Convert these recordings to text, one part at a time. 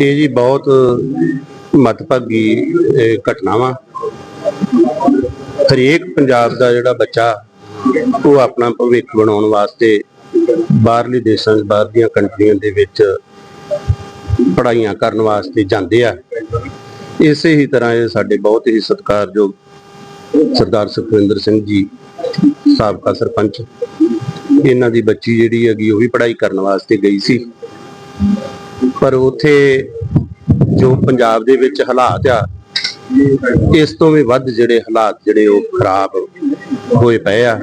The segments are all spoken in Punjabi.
ਇਹ ਜੀ ਬਹੁਤ ਮਤਭਾਗੀ ਇਹ ਘਟਨਾ ਵਾ ਹਰੇਕ ਪੰਜਾਬ ਦਾ ਜਿਹੜਾ ਬੱਚਾ, ਉਹ ਆਪਣਾ ਭਵਿੱਖ ਬਣਾਉਣ ਵਾਸਤੇ ਬਾਹਰਲੇ ਦੇਸ਼ਾਂ 'ਚ ਬਾਹਰ ਦੀਆਂ ਕੰਟਰੀਆਂ ਦੇ ਵਿੱਚ ਪੜ੍ਹਾਈਆਂ ਕਰਨ ਵਾਸਤੇ ਜਾਂਦੇ ਆ। ਇਸੇ ਹੀ ਤਰ੍ਹਾਂ ਇਹ ਸਾਡੇ ਬਹੁਤ ਹੀ ਸਤਿਕਾਰਯੋਗ ਸਰਦਾਰ ਸੁਖਵਿੰਦਰ ਸਿੰਘ ਜੀ, ਸਾਬਕਾ ਸਰਪੰਚ। ਇਹਨਾਂ ਦੀ ਬੱਚੀ ਜਿਹੜੀ ਹੈਗੀ, ਉਹ ਵੀ ਪੜ੍ਹਾਈ ਕਰਨ ਵਾਸਤੇ ਗਈ ਸੀ। ਪਰ ਉਥੇ ਜੋ ਪੰਜਾਬ ਦੇ ਵਿੱਚ ਹਾਲਾਤ ਆ, ਇਸ ਤੋਂ ਵੀ ਵੱਧ ਜਿਹੜੇ ਹਾਲਾਤ ਜਿਹੜੇ ਉਹ ਖਰਾਬ ਹੋਏ ਪਏ ਆ।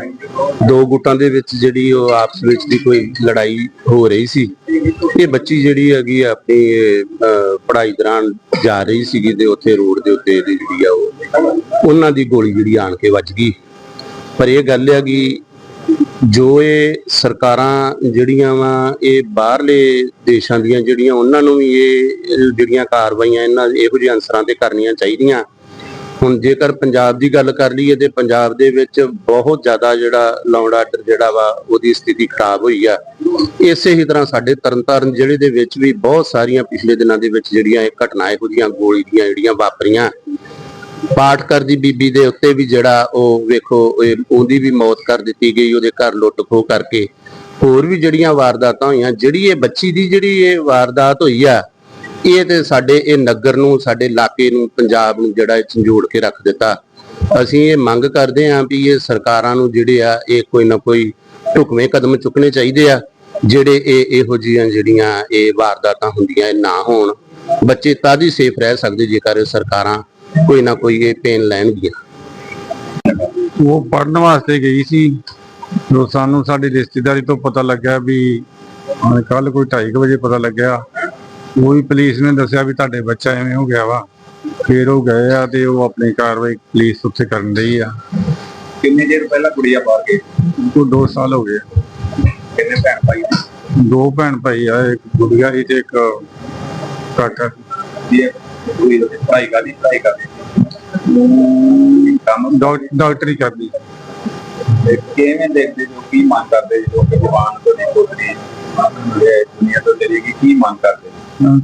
ਦੋ ਗੁੱਟਾਂ ਦੇ ਵਿੱਚ ਜਿਹੜੀ ਉਹ ਆਪਸ ਵਿੱਚ ਦੀ ਕੋਈ ਲੜਾਈ ਹੋ ਰਹੀ ਸੀ। ਇਹ ਬੱਚੀ ਜਿਹੜੀ ਹੈਗੀ ਆਪਣੀ ਪੜ੍ਹਾਈ ਦੌਰਾਨ ਜਾ ਰਹੀ ਸੀਗੀ ਤੇ ਉੱਥੇ ਰੋਡ ਦੇ ਉੱਤੇ ਜਿਹੜੀ ਆ ਉਹ, ਉਹਨਾਂ ਦੀ ਗੋਲੀ ਜਿਹੜੀ ਆਣ ਕੇ ਵੱਜ ਗਈ। ਪਰ ਇਹ ਗੱਲ ਹੈ ਕਿ ਜੋ ਇਹ ਸਰਕਾਰਾਂ ਜਿਹੜੀਆਂ ਵਾ, ਇਹ ਬਾਹਰਲੇ ਦੇਸ਼ਾਂ ਦੀਆਂ ਜਿਹੜੀਆਂ, ਉਹਨਾਂ ਨੂੰ ਵੀ ਇਹ ਜਿਹੜੀਆਂ ਕਾਰਵਾਈਆਂ ਇਹਨਾਂ ਇਹੋ ਜਿਹੇ ਅਨਸਰਾਂ ਤੇ ਕਰਨੀਆਂ ਚਾਹੀਦੀਆਂ। ਹੁਣ ਜੇਕਰ ਪੰਜਾਬ ਦੀ ਗੱਲ ਕਰ ਲਈਏ ਤੇ ਪੰਜਾਬ ਦੇ ਵਿੱਚ ਬਹੁਤ ਜ਼ਿਆਦਾ ਜਿਹੜਾ ਲਾਉਂਡ ਆਰਡਰ ਜਿਹੜਾ ਵਾ, ਉਹਦੀ ਸਥਿਤੀ ਖਰਾਬ ਹੋਈ ਆ। ਇਸੇ ਹੀ ਤਰ੍ਹਾਂ ਸਾਡੇ ਤਰਨਤਾਰਨ ਜ਼ਿਲ੍ਹੇ ਦੇ ਵਿੱਚ ਵੀ ਬਹੁਤ ਸਾਰੀਆਂ ਪਿਛਲੇ ਦਿਨਾਂ ਦੇ ਵਿੱਚ ਜਿਹੜੀਆਂ ਇਹ ਘਟਨਾ ਇਹੋ ਜਿਹੀਆਂ ਗੋਲੀ ਦੀਆਂ ਜਿਹੜੀਆਂ ਵਾਪਰੀਆਂ। ਪਾਠਕਰ ਦੀ ਬੀਬੀ ਦੇ ਉੱਤੇ ਵੀ ਜਿਹੜਾ ਉਹ ਵੇਖੋ, ਇਹ ਉਹਦੀ ਵੀ ਮੌਤ ਕਰ ਦਿੱਤੀ ਗਈ, ਉਹਦੇ ਘਰ ਲੁੱਟ ਖੋਹ ਕਰਕੇ। ਹੋਰ ਵੀ ਜਿਹੜੀਆਂ ਵਾਰਦਾਤਾਂ ਹੋਈਆਂ, ਜਿਹੜੀ ਇਹ ਬੱਚੀ ਦੀ ਜਿਹੜੀ ਇਹ ਵਾਰਦਾਤ ਹੋਈ ਆ, ਇਹ ਤੇ ਸਾਡੇ, ਇਹ ਨਗਰ ਨੂੰ, ਸਾਡੇ ਇਲਾਕੇ ਨੂੰ, ਪੰਜਾਬ ਨੂੰ ਜਿਹੜਾ ਇਹ ਝੰਜੋੜ ਕੇ ਰੱਖ ਦਿੱਤਾ। ਅਸੀਂ ਇਹ ਮੰਗ ਕਰਦੇ ਹਾਂ ਵੀ ਇਹ ਸਰਕਾਰਾਂ ਨੂੰ ਜਿਹੜੇ ਆ, ਇਹ ਕੋਈ ਨਾ ਕੋਈ ਢੁਕਵੇਂ ਕਦਮ ਚੁੱਕਣੇ ਚਾਹੀਦੇ ਆ, ਜਿਹੜੇ ਇਹ ਇਹੋ ਜਿਹੀਆਂ ਜਿਹੜੀਆਂ ਇਹ ਵਾਰਦਾਤਾਂ ਹੁੰਦੀਆਂ, ਇਹ ਨਾ ਹੋਣ। ਬੱਚੇ ਤਾਂ ਹੀ ਸੇਫ ਰਹਿ ਸਕਦੇ ਜੇਕਰ ਇਹ ਸਰਕਾਰਾਂ ਕੋਈ ਨਾ ਕੋਈ ਇਹ ਪੇਨ ਲੈਣਗੀਆਂ ਉਹ ਪੜਨ ਵਾਸਤੇ ਗਈ ਸੀ। ਜੋ ਸਾਨੂੰ ਸਾਡੀ ਰਿਸ਼ਤੇਦਾਰੀ ਤੋਂ ਪਤਾ ਲੱਗਿਆ ਵੀ ਕੱਲ ਕੋਈ 2:30 ਵਜੇ ਪਤਾ ਲੱਗਿਆ। ਉਹ ਵੀ ਪੁਲਿਸ ਨੇ ਦੱਸਿਆ ਵੀ ਤੁਹਾਡੇ ਬੱਚਾ ਐਵੇਂ ਹੋ ਗਿਆ ਵਾ। ਫਿਰ ਉਹ ਗਏ ਆ ਤੇ ਉਹ ਆਪਣੀ ਕਾਰਵਾਈ ਪੁਲਿਸ ਉੱਥੇ ਕਰਨ ਰਹੀ ਆ। ਕਿੰਨੇ ਚਿਰ ਪਹਿਲਾਂ ਕੁੜੀਆਂ ਬਾਹਰ ਗਈ ਉਹ 2 ਸਾਲ ਹੋ ਗਏ। ਕਿੰਨੇ ਭੈਣ ਭਾਈ? ਦੋ ਭੈਣ ਭਾਈ ਆ ਇੱਕ ਗੁੜੀਆ ਸੀ ਤੇ ਇੱਕ ਕਾਕਾ ਜੀ ਇਹ ਕੁੜੀ ਦੀ ਪੜ੍ਹਾਈ ਕਰਦੀ ਪੜ੍ਹਾਈ ਕਰਦੀ। ਕੰਮ ਡਾਕ- ਡਾਕਟਰੀ ਕਰਦੀ ਤੇ ਕਿਵੇਂ ਦੇਖਦੇ ਜੋ ਕੀ ਮੰਗ ਕਰਦੇ ਜੋ ਕਿ ਜਵਾਨ ਤੋਂ ਨਹੀਂ ਪੁੱਤਰੀ ਇਹ ਦੁਨੀਆ ਤੋਂ ਚਲੀ ਗਈ ਕੀ ਮੰਗ ਕਰਦੇ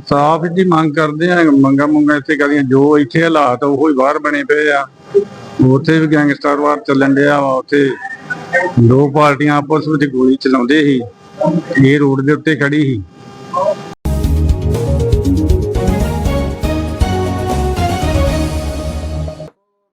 ਸਾਫ਼ ਜੀ ਮੰਗ ਕਰਦੇ ਆ ਮੰਗਾ ਮੰਗਾ ਇੱਥੇ ਕਰੀਆਂ ਜੋ ਇੱਥੇ ਹਾਲਾਤ ਉਹੋ ਹੀ ਬਾਹਰ ਬਣੇ ਪਏ ਆ। ਉੱਥੇ ਵੀ ਗੈਂਗਸਟਰ ਵਾਰ ਚੱਲਣ ਡਿਆ ਵਾ ਉੱਥੇ ਦੋ ਪਾਰਟੀਆਂ ਆਪਸ ਵਿੱਚ ਗੋਲੀ ਚਲਾਉਂਦੇ ਸੀ ਇਹ ਰੋਡ ਦੇ ਉੱਤੇ ਖੜੀ ਸੀ।